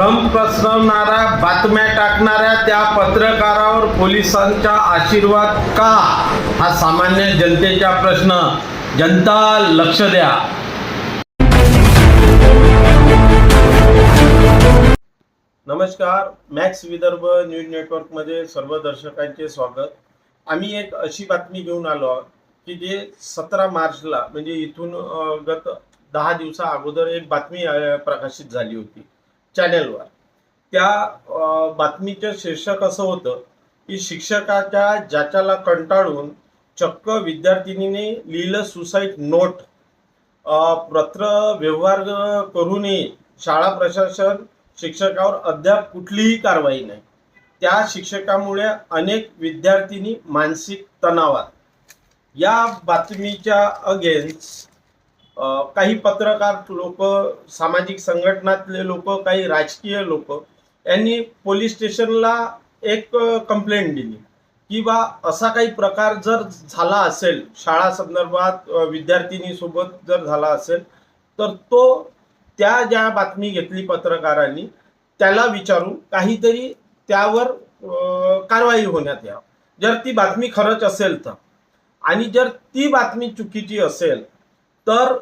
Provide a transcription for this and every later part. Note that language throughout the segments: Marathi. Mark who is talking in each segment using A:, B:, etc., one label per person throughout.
A: भ्रम पसरवणाऱ्या बातम्या टाकणाऱ्या त्या पत्रकारावर पोलिसांचा आशीर्वाद का? हा सामान्य जनतेचा प्रश्न. जनता लक्ष द्या. नमस्कार. मॅक्स विदर्भ न्यूज नेटवर्कमध्ये सर्व दर्शकांचे स्वागत. आम्ही एक अशी बातमी घेऊन आलो आहोत की जे सतरा मार्चला म्हणजे इथून गत दहा दिवसा अगोदर एक बातमी प्रकाशित झाली होती. चॅनेलवर त्या बातमीचं शीर्षक असं होतं की शिक्षकाच्या ज्याच्याला कंटाळून चक्क विद्यार्थिनीने लिहिलं सुसाईड नोट पत्र व्यवहार करूनही शाळा प्रशासन शिक्षकावर अद्याप कुठलीही कारवाई नाही. त्या शिक्षकामुळे अनेक विद्यार्थिनी मानसिक तणावात. या बातमीच्या अगेन्स्ट काही पत्रकार लोक सामाजिक संघटनातले लोक काही राजकीय लोक यांनी पोलीस स्टेशनला एक कंप्लेंट दिली. की बा असा काही प्रकार जर झाला असेल शाळा संदर्भात विद्यार्थिनीसोबत जर झाला असेल तर तो त्या ज्या बातमी घेतली पत्रकारांनी त्याला विचारून काहीतरी त्यावर कारवाई होण्यात यावं. जर ती बातमी खरंच असेल तर. आणि जर ती बातमी चुकीची असेल तर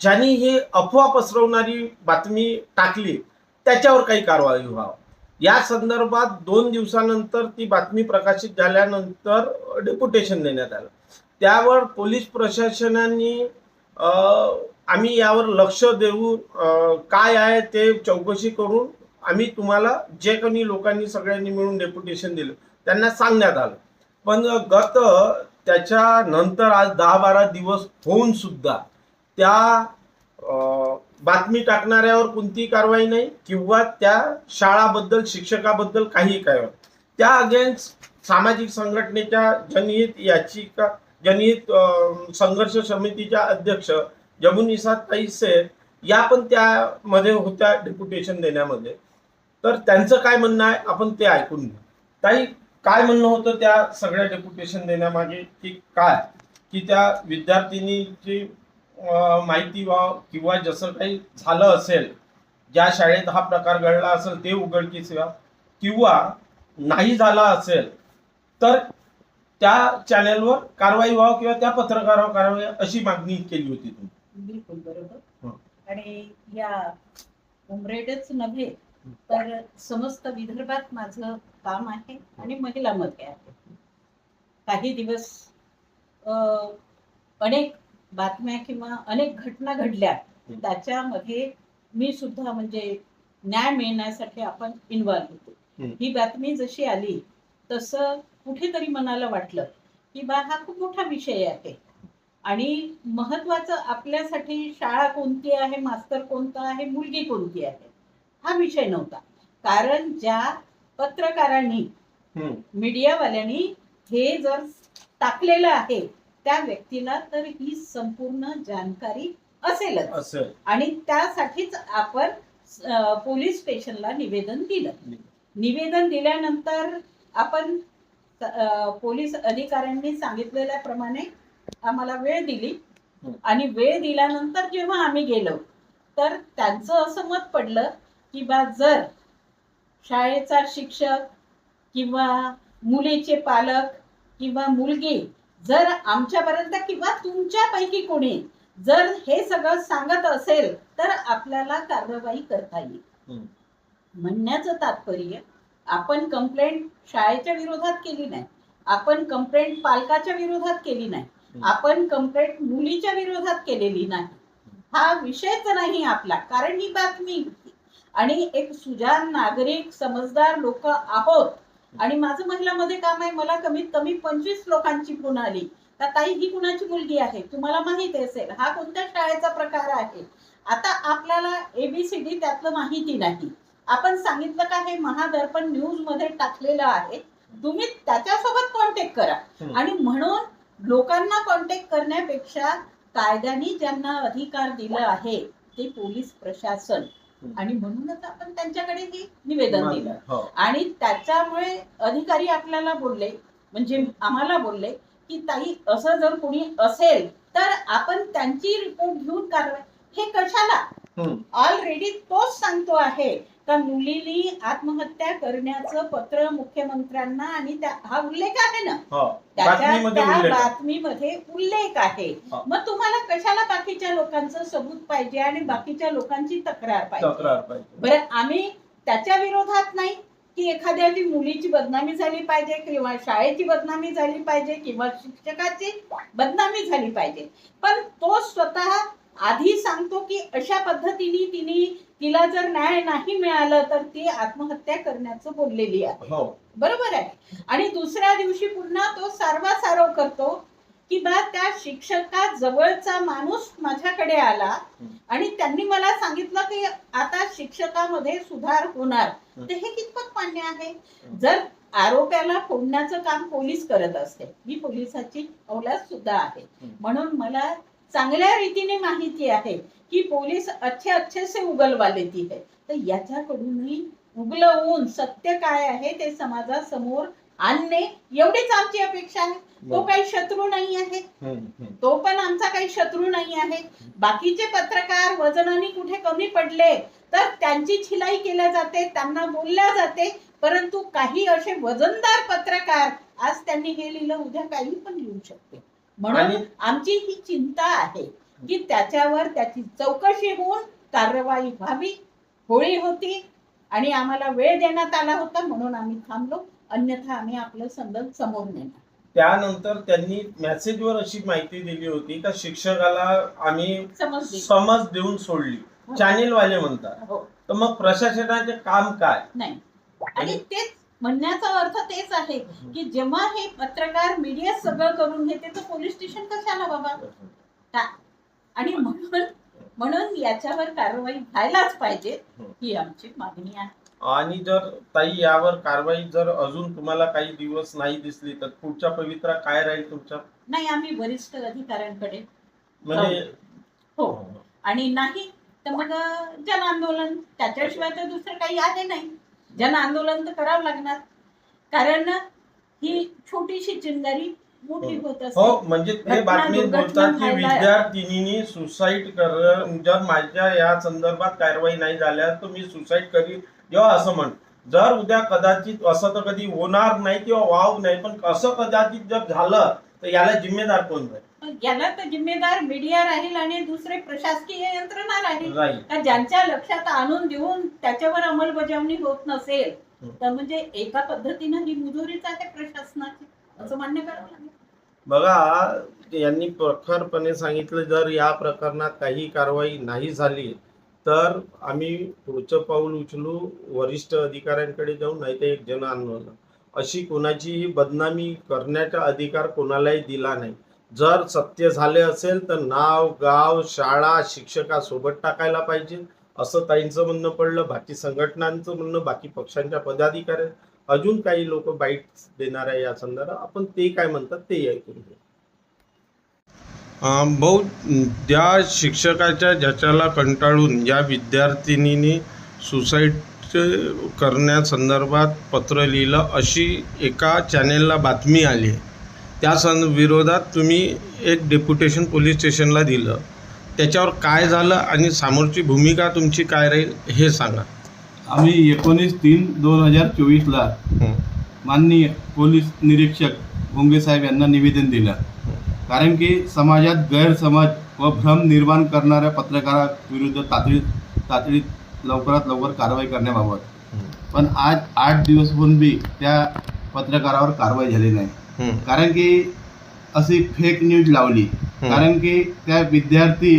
A: ज्यांनी ही अफवा पसरवणारी बातमी टाकली त्याच्यावर काही कारवाई व्हावं. या संदर्भात दोन दिवसानंतर ती बातमी प्रकाशित झाल्यानंतर डेप्युटेशन देण्यात आलं. त्यावर पोलीस प्रशासनाने आम्ही यावर लक्ष देऊ काय आहे ते चौकशी करून आम्ही तुम्हाला जे कोणी लोकांनी सगळ्यांनी मिळून डेप्युटेशन दिलं त्यांना सांगण्यात आलं. पण गत त्याच्यानंतर आज दहा बारा दिवस होऊन सुद्धा त्या बातमी टाकणाऱ्यावर कोणतीही कारवाई नाही किंवा त्या शाळाबद्दल शिक्षकाबद्दल काही काय त्या अगेन्स्ट सामाजिक संघटनेच्या जनहित याचिका जनहित संघर्ष समितीच्या अध्यक्ष जमुनिसा ताई शेख या पण त्यामध्ये होत्या डेप्युटेशन देण्यामध्ये. तर त्यांचं काय म्हणणं आहे आपण ते ऐकून घेऊ ताई काय म्हणणं होतं त्या सगळ्या डेप्युटेशन देण्यामागे? की काय? की त्या विद्यार्थिनीची माहिती व्हावं किंवा जसं काही झालं असेल ज्या शाळेत हा प्रकार घडला असेल ते उघडकीस व्हावं किंवा नाही झाला असेल तर त्या चॅनेलवर कारवाई व्हावं किंवा त्या पत्रकारावर कारवाई अशी मागणी केली होती तुम्ही.
B: बिलकुल बरोबर. आणि या उमरेडच नव्हे तर समस्त विदर्भात माझं काम आहे आणि महिला मध्ये आहे. काही दिवस अनेक बातम्या किंवा अनेक घटना घडल्या त्याच्यामध्ये मी सुद्धा म्हणजे न्याय मिळण्यासाठी आपण इन्व्हॉल्व होतो.
A: हं.
B: ही बातमी जशी आली तसं कुठेतरी मनाला वाटलं की बा हा खूप मोठा विषय आहे. आणि महत्वाचं आपल्यासाठी शाळा कोणती आहे मास्तर कोणता आहे मुलगी कोणती आहे हा विषय नव्हता. कारण ज्या पत्रकारांनी. मीडियावाल्यांनी हे जर टाकलेलं आहे त्या व्यक्तीला तर ही संपूर्ण जानकारी असेलच.
A: असं
B: आणि त्यासाठीच आपण पोलीस स्टेशनला निवेदन दिलं. निवेदन. दिल्यानंतर आपण पोलीस अधिकाऱ्यांनी सांगितलेल्याप्रमाणे आम्हाला वेळ दिली. आणि वेळ दिल्यानंतर जेव्हा आम्ही गेलो तर त्यांचं असं मत पडलं की बा जर शाळेचा शिक्षक किंवा मुलीचे पालक किंवा मुलगी जर आमच्यापर्यंत किंवा तुमच्यापैकी कोणी जर हे सगळं सांगत असेल तर आपल्याला कारवाई करता येईल. म्हणण्याचं तात्पर्य आपण कंप्लेंट शाळेच्या विरोधात केली नाही. आपण कंप्लेंट पालकाच्या विरोधात केली नाही. आपण कंप्लेंट मुलीच्या विरोधात केलेली नाही. हा विषयच नाही आपला. कारण ही बातमी आणि एक सुजान नागरिक समजदार लोक आहोत. आणि माझं महिलामध्ये काम आहे मला कमीत कमी पंचवीस लोकांची फोन आली. का ताई ही कुणाची मुलगी आहे? तुम्हाला माहीत असेल हा कोणत्या शाळेचा प्रकार आहे? आता आपल्याला एबीसीडी त्यातलं माहिती नाही. आपण सांगितलं का हे महादर्पण न्यूजमध्ये टाकलेलं आहे. तुम्ही त्याच्यासोबत कॉन्टॅक्ट करा. आणि म्हणून लोकांना कॉन्टॅक्ट करण्यापेक्षा कायद्याने ज्यांना अधिकार दिलं आहे ते पोलीस प्रशासन. आणि म्हणूनच आपण त्यांच्याकडे हे निवेदन दिलं.
A: हो.
B: आणि त्याच्यामुळे अधिकारी आपल्याला बोलले म्हणजे आम्हाला बोलले की ताई असं जर कोणी असेल तर आपण त्यांची रिपोर्ट घेऊन कारवाई हे कशाला. ऑलरेडी तोच सांगतो आहे का मुलीनी आत्महत्या करण्याचं पत्र मुख्यमंत्र्यांना आणि त्या हा उल्लेख आहे ना?
A: हो.
B: त्याच्या
A: बातमीमध्ये
B: त्या
A: उल्लेख आहे.
B: बातमीमध्ये उल्लेख आहे
A: हा.
B: मग तुम्हाला कशाला बाकीच्या लोकांचं सबूत पाहिजे आणि बाकीच्या लोकांची तक्रार पाहिजे
A: तक्रार पाहिजे
B: बरं आम्ही त्याच्या विरोधात नाही की एखाद्याची मुलीची बदनामी झाली पाहिजे किंवा शाळेची बदनामी झाली पाहिजे किंवा शिक्षकाची बदनामी झाली पाहिजे पण तो स्वतः आधी सांगतो की अशा पद्धतीने तिने तिला जर न्याय नाही मिळालं तर ती आत्महत्या करण्याचं बोललेली आहे.
A: हो.
B: बरोबर आहे? आणि दुसऱ्या दिवशी पुन्हा तो सारवासारव करतो की बा त्या शिक्षका जवळचा माणूस माझ्याकडे आला आणि त्यांनी मला सांगितलं की आता शिक्षकामध्ये सुधार होणार. तर हे कितपत मान्य आहे? जर आरोप्याला फोडण्याचं काम पोलीस करत असते मी पोलिसाची औलाद सुद्धा आहे. म्हणून मला चांगल्या रीतीने माहिती आहे की पोलीस अच्छे अच्छे से उगलवा लेती है. तर याच्याकडूनही उगलवून सत्य काय आहे ते समाजासमोर आणणे एवढीच आमची अपेक्षा आहे. तो काही शत्रू नाही आहे. तो पण आमचा काही शत्रू नाही आहे. बाकीचे पत्रकार वजनाने कुठे कमी पडले तर त्यांची छिलाई केल्या जाते त्यांना बोलल्या जाते. परंतु काही असे वजनदार पत्रकार आज त्यांनी हे लिहिलं उद्या काही पण लिहू शकते. म्हणून
A: आणि-
B: आमची ही चिंता आहे की त्याच्यावर त्याची चौकशी होऊन कारवाई व्हावी. होळी होती आणि आम्हाला वेळ देण्यात आला होता म्हणून आम्ही थांबलो. अन्यथा आम्ही आपलं संदर्भ समोर नेणार.
A: त्यानंतर त्यांनी मेसेजवर अशी माहिती दिली होती का शिक्षकाला आम्ही
B: समजली
A: समज देऊन सोडली. चॅनेल वाले म्हणतात.
B: हो.
A: तर मग प्रशासनाचे काम काय?
B: नाही. आणि तेच म्हणण्याचा अर्थ तेच आहे की जेव्हा हे पत्रकार मीडिया सगळं करून घेते तर पोलीस स्टेशन कशाला बाबा? आणि म्हणून म्हणून याच्यावर कारवाई व्हायलाच पाहिजे ही आमची मागणी आहे.
A: आणि जर ताई यावर कारवाई जर अजून तुम्हाला काही दिवस नाही दिसली तर पुढच्या पवित्रा काय राहील तुमच्या?
B: नाही आम्ही वरिष्ठ अधिकाऱ्यांकडे
A: म्हणजे
B: हो. आणि नाही तर मग जन आंदोलन त्याच्याशिवाय तर दुसरं काही आहे नाही. जन आंदोलन तर करावं लागणार. कारण ही छोटीशी चिंगारी मोठी होत
A: हो
B: असते.
A: म्हणजे ते
B: दुर्घटना
A: बोलतात की विद्यार्थिनीनी सुसाईड कर जर माझ्या या संदर्भात कारवाई नाही झाल्या तर मी सुसाईड करीन. जेव्हा असं म्हण जर उद्या कदाचित असं तर कधी होणार नाही किंवा वाव नाही पण असं कदाचित जर झालं तर याला जिम्मेदार कोण
B: मग याला तर जिम्मेदार मीडिया राहील आणि दुसरे प्रशासकीय यंत्रणा राहील. का ज्यांच्या लक्षात आणून देऊन त्याच्यावर अंमलबजावणी होत नसेल. तर म्हणजे एका पद्धतीनं ही मुजोरीच आहे प्रशासनाची असं मान्य करावं लागेल.
A: बघा यांनी प्रखरपणे सांगितलं जर या प्रकरणात काही कारवाई नाही झाली तर आम्ही पुढचं पाऊल उचलू वरिष्ठ अधिकाऱ्यांकडे जाऊ नाही तर एक जन आंदोलन. अशी कोणाचीही बदनामी करण्याचा अधिकार कोणालाही दिला नाही. जर सत्य झाले असेल तर नाव गाव शाळा शिक्षकासोबत टाकायला पाहिजे. असं ताईंचं म्हणणं पडलं बाकी संघटनांचं म्हणणं बाकी पक्षांच्या पदाधिकारी अजून काही लोक बाईट देणार आहे या संदर्भात. आपण ते काय म्हणतात ते ऐकून घेऊ. भाऊ त्या शिक्षकाच्या ज्याच्याला कंटाळून या विद्यार्थिनीने सुसाईड करण्यासंदर्भात पत्र लिहिलं अशी एका चॅनेलला बातमी आली आहे. त्या सं विरोधात तुम्ही एक डेप्युटेशन पोलीस स्टेशनला दिलं. त्याच्यावर काय झालं आणि समोरची भूमिका तुमची काय राहील हे सांगा.
C: आम्ही एकोणीस तीन दोन हजार चोवीसला. माननीय पोलीस निरीक्षक भोंगे साहेब यांना निवेदन दिलं. कारण की समाजात गैरसमज व भ्रम निर्माण करणाऱ्या पत्रकाराविरुद्ध तातडीत तातडीत लवकरात लवकर कारवाई करण्याबाबत. पण आज आठ दिवस होऊन बी त्या पत्रकारावर कारवाई झाली नाही. कारण की अशी फेक न्यूज लावली. कारण की त्या विद्यार्थी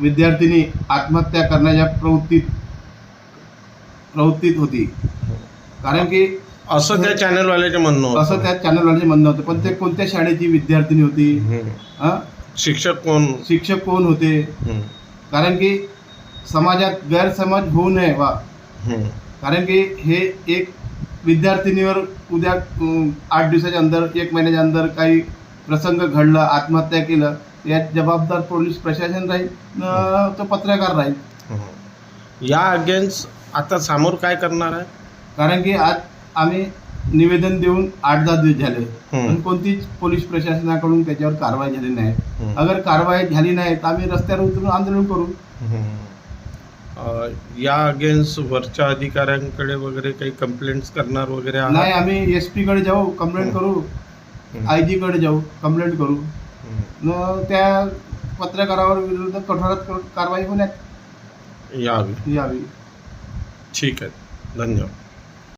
C: विद्यार्थिनी आत्महत्या करण्याच्या प्रवृत्तीत प्रवृत्तीत होती कारण की
A: असं त्या चॅनलवाल्याचे म्हणणं.
C: असं त्या चॅनलवाल्याचे म्हणणं होतं पण ते कोणत्या शाळेची विद्यार्थिनी होती?
A: शिक्षक कोण
C: शिक्षक कोण होते. कारण की समाजात गैरसमज होऊ नये वा. कारण की हे एक विद्यार्थिनीवर उद्या आठ दिवसाच्या अंदर एक महिन्याच्या अंदर काही प्रसंग घडला आत्महत्या केलं यात जबाबदार पोलीस प्रशासन राहील तो पत्रकार राहील.
A: या अगेन्स्ट आता समोर काय करणार आहे?
C: कारण की आज आम्ही निवेदन देऊन आठ दहा दिवस झाले. पण कोणतीच पोलीस प्रशासनाकडून त्याच्यावर कारवाई झाली नाही. अगर कारवाई झाली नाही तर आम्ही रस्त्यावर उतरून आंदोलन करू.
A: या अगेन्स्ट वरच्या अधिकाऱ्यांकडे वगैरे काही कंप्लेंट्स करणार वगैरे आहात?
C: नाही आम्ही एस पी कडे जाऊ कंप्लेंट करू. आय जी कडे जाऊ कंप्लेंट करू. न त्या पत्रकारावर विरुद्ध कठोरात कठोर कारवाई होण्यात
A: यावी.
C: यावी.
A: ठीक आहे. धन्यवाद.